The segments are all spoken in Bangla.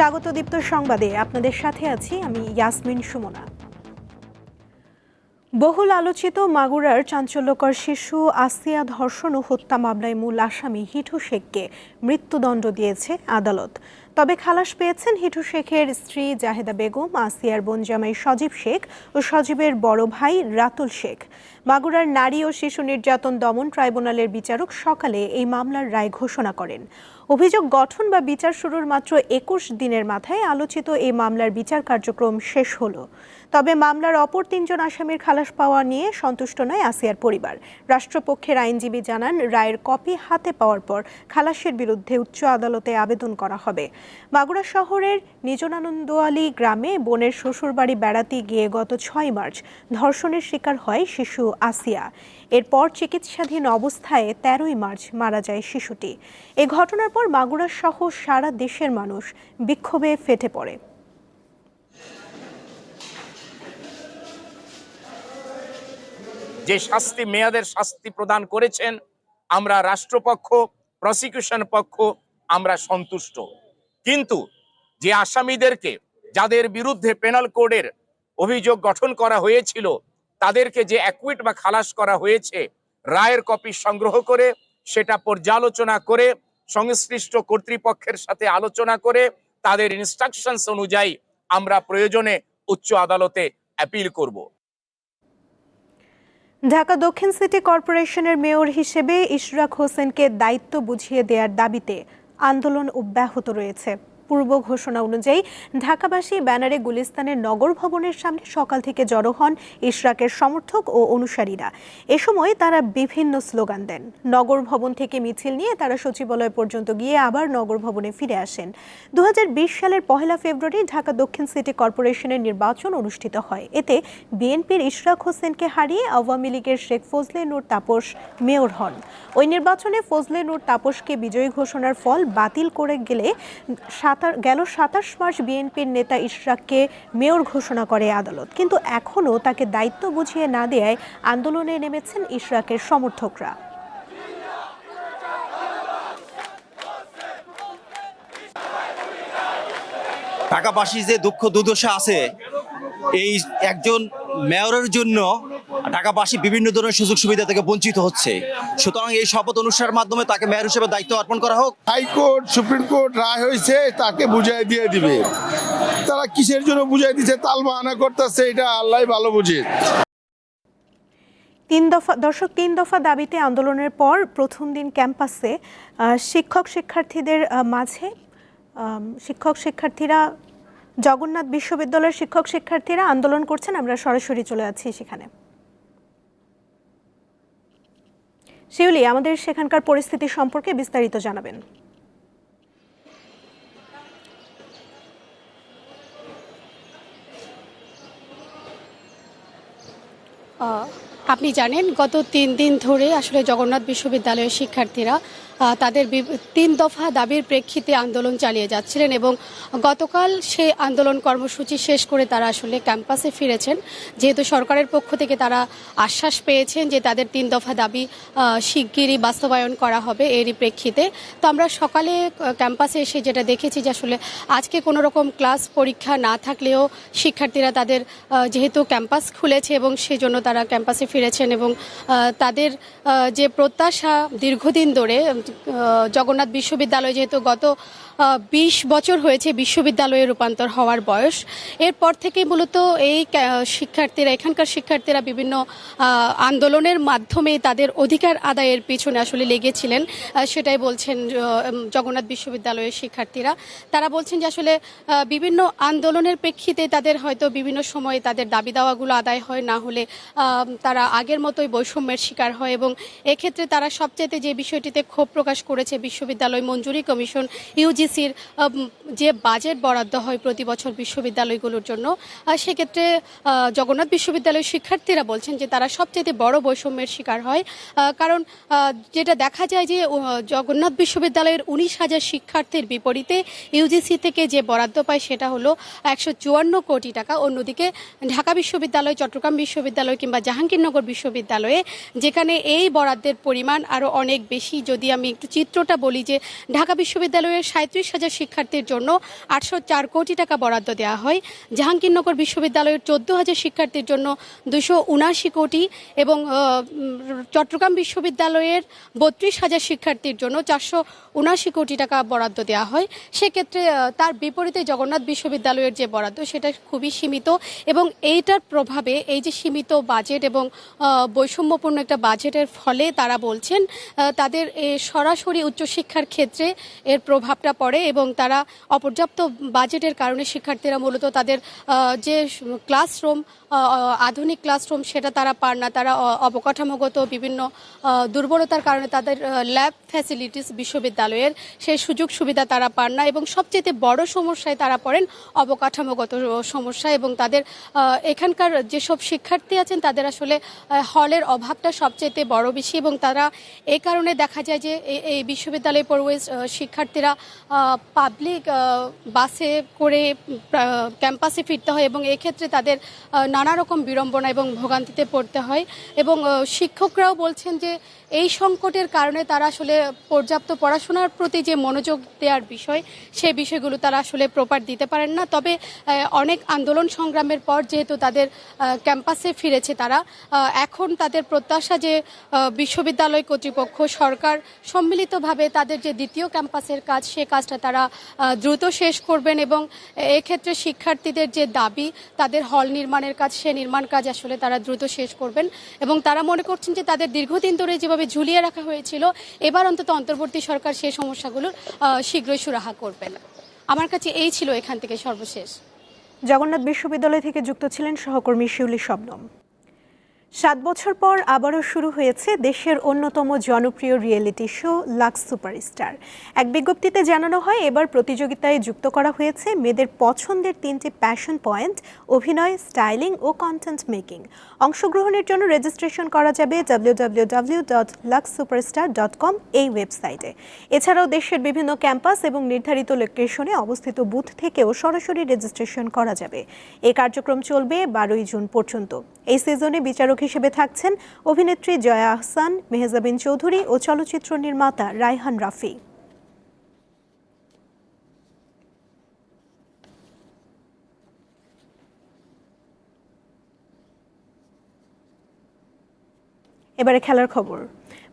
স্বাগত দীপ্ত সংবাদে। আপনাদের সাথে আছি আমি ইয়াসমিন সুমনা। বহুল আলোচিত মাগুরার চাঞ্চল্যকর শিশু আসিয়া ধর্ষণ ও হত্যা মামলায় মূল আসামি হিটু শেখকে মৃত্যুদণ্ড দিয়েছে আদালত। তবে খালাস পেয়েছেন হিটু শেখের স্ত্রী জাহেদা বেগম, আসিয়ার বোন জামাই সজীব শেখ ও সজীবের বড় ভাই রাতুল শেখ। মাগুরার নারী ও শিশু নির্যাতন দমন ট্রাইব্যুনালের বিচারক সকালে এই মামলার রায় ঘোষণা করেন। অভিযোগ গঠন বা বিচার শুরুর মাত্র একুশ দিনের মাথায় আলোচিত এই মামলার বিচার কার্যক্রম শেষ হলো। তবে মামলার অপর তিনজন আসামির খালাস পাওয়া নিয়ে সন্তুষ্ট নয় আসিয়ার পরিবার। রাষ্ট্রপক্ষের আইনজীবী জানান, রায়ের কপি হাতে পাওয়ার পর খালাসের বিরুদ্ধে উচ্চ আদালতে আবেদন করা হবে। মাগুরা শহরের নিজনানন্দোয়ালি গ্রামে বোনের শ্বশুরবাড়ি বেড়াতে গিয়ে গত ছয় মার্চ ধর্ষণের শিকার হয় শিশু আসিয়া। এরপর চিকিৎসাধীন অবস্থায় তেরোই মার্চ মারা যায় শিশুটি। এ ঘটনার পর মাগুরা সহ সারা দেশের মানুষ বিক্ষোভে ফেটে পড়ে। যে শাস্তি, মেয়াদের শাস্তি প্রদান করেছেন, আমরা রাষ্ট্রপক্ষ প্রসিকিউশন পক্ষ, আমরা সন্তুষ্ট। কিন্তু যে আসামিদেরকে যাদের বিরুদ্ধে পেনাল কোডের অভিযোগ গঠন করা হয়েছিল, তাদেরকে যে অ্যাকুইট বা খালাস করা হয়েছে, রায়ের কপি সংগ্রহ করে, সেটা পর্যালোচনা করে, সংশ্লিষ্ট কর্তৃপক্ষের সাথে আলোচনা করে, তাদের ইনস্ট্রাকশনস অনুযায়ী আমরা প্রয়োজনে উচ্চ আদালতে অ্যাপিল করব। ঢাকা দক্ষিণ সিটি কর্পোরেশনের মেয়র হিসেবে ইশরাক হোসেনকে দায়িত্ব বুঝিয়ে দেওয়ার দাবিতে আন্দোলন অব্যাহত রয়েছে। পূর্ব ঘোষণা অনুযায়ী ঢাকাবাসী ব্যানারে গুলিস্তানের নগর ভবনের সামনে সকাল থেকে জড়ো হন ইশরাকের সমর্থক ও অনুসারীরা। এ সময় তারা বিভিন্ন স্লোগান দেন। নগর ভবন থেকে মিছিল নিয়ে তারা সচিবালয় পর্যন্ত গিয়ে আবার নগর ভবনে ফিরে আসেন। দু হাজার বিশ সালের পহেলা ফেব্রুয়ারি ঢাকা দক্ষিণ সিটি কর্পোরেশনের নির্বাচন অনুষ্ঠিত হয়। এতে বিএনপির ইশরাক হোসেনকে হারিয়ে আওয়ামী লীগের শেখ ফজলে নূর তাপস মেয়র হন। ওই নির্বাচনে ফজলে নূর তাপসকে বিজয়ী ঘোষণার ফল বাতিল করে গেলে গেল সাতাশ মার্চ বিএনপির নেতা ইশরাককে মেয়র ঘোষণা করে আদালত। কিন্তু এখনও তাকে দায়িত্ব বুঝিয়ে না দেয়ায় আন্দোলনে নেমেছেন ইশরাকের সমর্থকরা। ঢাকাবাসী যে দুঃখ দুর্দশা আছে, এই একজন মেয়রের জন্য ঢাকাবাসী বিভিন্ন ধরনের সুযোগ সুবিধা থেকে বঞ্চিত হচ্ছে। সুতরাং এই শপথ অনুষ্ঠানের মাধ্যমে তাকে মেয়র হিসেবে দায়িত্ব অর্পণ করা হোক। হাইকোর্ট সুপ্রিম কোর্ট রায় হয়েছে তাকে বুঝাই দিয়ে দিবে। তারা কিসের জন্য বুঝাই দিচ্ছে তাল বাহানা করতেছে এটা আল্লাহ ভালো বুঝে। তিন দফা দর্শক তিন দফা দাবিতে আন্দোলনের পর প্রথম দিন ক্যাম্পাসে শিক্ষক শিক্ষার্থীদের মাঝে শিক্ষক শিক্ষার্থীরা জগন্নাথ বিশ্ববিদ্যালয়ের শিক্ষক শিক্ষার্থীরা আন্দোলন করছেন। আমরা সরাসরি চলে যাচ্ছি সেখানে। শিউলি, আমাদের সেখানকার পরিস্থিতি সম্পর্কে বিস্তারিত জানাবেন। আপনি জানেন, গত তিন দিন ধরে আসলে জগন্নাথ বিশ্ববিদ্যালয়ের শিক্ষার্থীরা তাদের তিন দফা দাবির প্রেক্ষিতে আন্দোলন চালিয়ে যাচ্ছিলেন এবং গতকাল সে আন্দোলন কর্মসূচি শেষ করে তারা আসলে ক্যাম্পাসে ফিরেছেন। যেহেতু সরকারের পক্ষ থেকে তারা আশ্বাস পেয়েছেন যে তাদের তিন দফা দাবি শিগগিরই বাস্তবায়ন করা হবে এরই প্রেক্ষিতে। তো আমরা সকালে ক্যাম্পাসে এসে যেটা দেখেছি যে আসলে আজকে কোনো রকম ক্লাস পরীক্ষা না থাকলেও শিক্ষার্থীরা তাদের যেহেতু ক্যাম্পাস খুলেছে এবং সেজন্য তারা ক্যাম্পাসে ফিরেছেন এবং তাদের যে প্রত্যাশা দীর্ঘদিন ধরে জগন্নাথ বিশ্ববিদ্যালয় যেহেতু গত বিশ বছর হয়েছে বিশ্ববিদ্যালয়ে রূপান্তর হওয়ার বয়স। এরপর থেকেই মূলত এই শিক্ষার্থীরা, এখানকার শিক্ষার্থীরা বিভিন্ন আন্দোলনের মাধ্যমে তাদের অধিকার আদায়ের পিছনে আসলে লেগেছিলেন। সেটাই বলছেন জগন্নাথ বিশ্ববিদ্যালয়ের শিক্ষার্থীরা। তারা বলছেন যে আসলে বিভিন্ন আন্দোলনের প্রেক্ষিতে তাদের হয়তো বিভিন্ন সময়ে তাদের দাবি দাওয়াগুলো আদায় হয়, না হলে তারা আগের মতোই বৈষম্যের শিকার হয় এবং এক্ষেত্রে তারা সবচেয়ে যে বিষয়টিতে ক্ষোভ প্রকাশ করেছে বিশ্ববিদ্যালয় মঞ্জুরি কমিশন ইউজিসির যে বাজেট বরাদ্দ হয় প্রতি বছর বিশ্ববিদ্যালয়গুলোর জন্য সেক্ষেত্রে জগন্নাথ বিশ্ববিদ্যালয়ের শিক্ষার্থীরা বলছেন যে তারা সবচেয়ে বড় বৈষম্যের শিকার হয় কারণ যেটা দেখা যায় যে জগন্নাথ বিশ্ববিদ্যালয়ের উনিশ হাজার শিক্ষার্থীর বিপরীতে ইউজিসি থেকে যে বরাদ্দ পায় সেটা হলো একশো চুয়ান্ন কোটি টাকা। অন্যদিকে ঢাকা বিশ্ববিদ্যালয়, চট্টগ্রাম বিশ্ববিদ্যালয় কিংবা জাহাঙ্গীরনগর বিশ্ববিদ্যালয়ে যেখানে এই বরাদ্দের পরিমাণ আরও অনেক বেশি। যদি আমি একটু চিত্রটা বলি যে, ঢাকা বিশ্ববিদ্যালয়ের সাঁত্রিশ বত্রিশ হাজার শিক্ষার্থীর জন্য আটশো চার কোটি টাকা বরাদ্দ দেওয়া হয়। জাহাঙ্গীরনগর বিশ্ববিদ্যালয়ের চোদ্দ হাজার শিক্ষার্থীর জন্য দুশো উনাশি কোটি এবং চট্টগ্রাম বিশ্ববিদ্যালয়ের বত্রিশ হাজার শিক্ষার্থীর জন্য চারশো উনাশি কোটি টাকা বরাদ্দ দেওয়া হয়। সেক্ষেত্রে তার বিপরীতে জগন্নাথ বিশ্ববিদ্যালয়ের যে বরাদ্দ, সেটা খুবই সীমিত এবং এইটার প্রভাবে এই যে সীমিত বাজেট এবং বৈষম্যপূর্ণ একটা বাজেটের ফলে তারা বলছেন তাদের সরাসরি উচ্চশিক্ষার ক্ষেত্রে এর প্রভাবটা পড়ে এবং তারা অপর্যাপ্ত বাজেটের কারণে শিক্ষার্থীরা মূলত তাদের যে ক্লাসরুম আধুনিক ক্লাসরুম সেটা তারা পান না। তারা অবকাঠামোগত বিভিন্ন দুর্বলতার কারণে তাদের ল্যাব ফ্যাসিলিটিস বিশ্ববিদ্যালয়ের সেই সুযোগ সুবিধা তারা পান না এবং সবচেয়ে বড় সমস্যায় তারা পড়েন অবকাঠামোগত সমস্যা এবং তাদের এখানকার যেসব শিক্ষার্থী আছেন তাদের আসলে হলের অভাবটা সবচেয়ে বড় বেশি এবং তারা এই কারণে দেখা যায় যে এই- বিশ্ববিদ্যালয়ে পড়ুয়া শিক্ষার্থীরা পাবলিক বাসে করে ক্যাম্পাসে ফিরতে হয় এবং এক্ষেত্রে তাদের নানা রকম বিড়ম্বনা এবং ভোগান্তিতে পড়তে হয়। এবং শিক্ষকরাও বলছেন যে এই সংকটের কারণে তারা আসলে পর্যাপ্ত পড়াশোনার প্রতি যে মনোযোগ দেওয়ার বিষয় সেই বিষয়গুলো তারা আসলে প্রপার দিতে পারেন না। তবে অনেক আন্দোলন সংগ্রামের পর যেহেতু তাদের ক্যাম্পাসে ফিরেছে তারা এখন তাদের প্রত্যাশা যে বিশ্ববিদ্যালয় কর্তৃপক্ষ, সরকার সম্মিলিতভাবে তাদের যে দ্বিতীয় ক্যাম্পাসের কাজ, সে কাজটা তারা দ্রুত শেষ করবেন এবং এক্ষেত্রে শিক্ষার্থীদের যে দাবি, তাদের হল নির্মাণের কাজ, সে নির্মাণ কাজ আসলে তারা দ্রুত শেষ করবেন। এবং তারা মনে করছেন যে তাদের দীর্ঘদিন ধরে যেভাবে ঝুলিয়ে রাখা হয়েছিল, এবার অন্তত অন্তর্বর্তী সরকার সেই সমস্যাগুলোর শীঘ্রই সুরাহা করবেন। আমার কাছে এই ছিল এখান থেকে সর্বশেষ। জগন্নাথ বিশ্ববিদ্যালয় থেকে যুক্ত ছিলেন সহকর্মী শিউলি শবনম। সাত বছর পর আবারও শুরু হয়েছে দেশের অন্যতম জনপ্রিয় রিয়েলিটি শো লাক্স সুপারস্টার। এক বিজ্ঞপ্তিতে জানানো হয়, এবার প্রতিযোগিতায় যুক্ত করা হয়েছে মেয়েদের পছন্দের তিনটি প্যাশন পয়েন্ট অভিনয় স্টাইলিং ও কন্টেন্ট মেকিং অংশগ্রহণের জন্য রেজিস্ট্রেশন করা যাবে W dot Lux superstar dot com এই ওয়েবসাইটে এছাড়াও দেশের বিভিন্ন ক্যাম্পাস এবং নির্ধারিত লোকেশনে অবস্থিত বুথ থেকেও সরাসরি রেজিস্ট্রেশন করা যাবে। এই কার্যক্রম চলবে বারোই জুন পর্যন্ত। এই সিজনে বিচারক হিসেবে থাকছেন অভিনেত্রী জয়া আহসান, মেহেজাবিন চৌধুরী ও চলচ্চিত্র নির্মাতা রায়হান রাফি। এবারে খেলার খবর।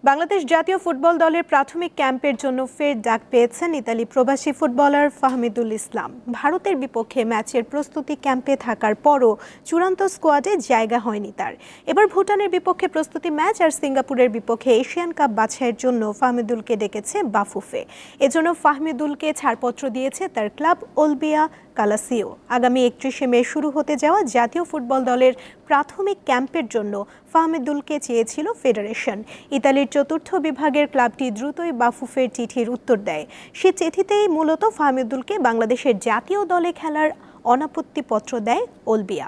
বাংলাদেশ জাতীয় ফুটবল দলের প্রাথমিক ক্যাম্পের জন্য ফের ডাক পেয়েছেন ইতালি প্রবাসী ফুটবলার ফাহমিদুল ইসলাম। ভারতের বিপক্ষে ম্যাচের প্রস্তুতি ক্যাম্পে থাকার পরও চূড়ান্ত স্কোয়াডে জায়গা হয়নি তার। এবার ভুটানের বিপক্ষে প্রস্তুতি ম্যাচ আর সিঙ্গাপুরের বিপক্ষে এশিয়ান কাপ বাছাইয়ের জন্য ফাহমিদুলকে ডেকেছে বাফুফে। এজন্য ফাহমিদুলকে ছাড়পত্র দিয়েছে তার ক্লাব ওলবিয়া কালাসিও। আগামী একত্রিশে মে শুরু হতে যাওয়া জাতীয় ফুটবল দলের প্রাথমিক ক্যাম্পের জন্য ফাহমেদুলকে চেয়েছিল ফেডারেশন। ইতালির চতুর্থ বিভাগের ক্লাবটি দ্রুতই বাফুফের চিঠির উত্তর দেয়। সে চিঠিতেই মূলত ফাহমেদুলকে বাংলাদেশের জাতীয় দলে খেলার অনাপত্তিপত্র দেয় ওলবিয়া।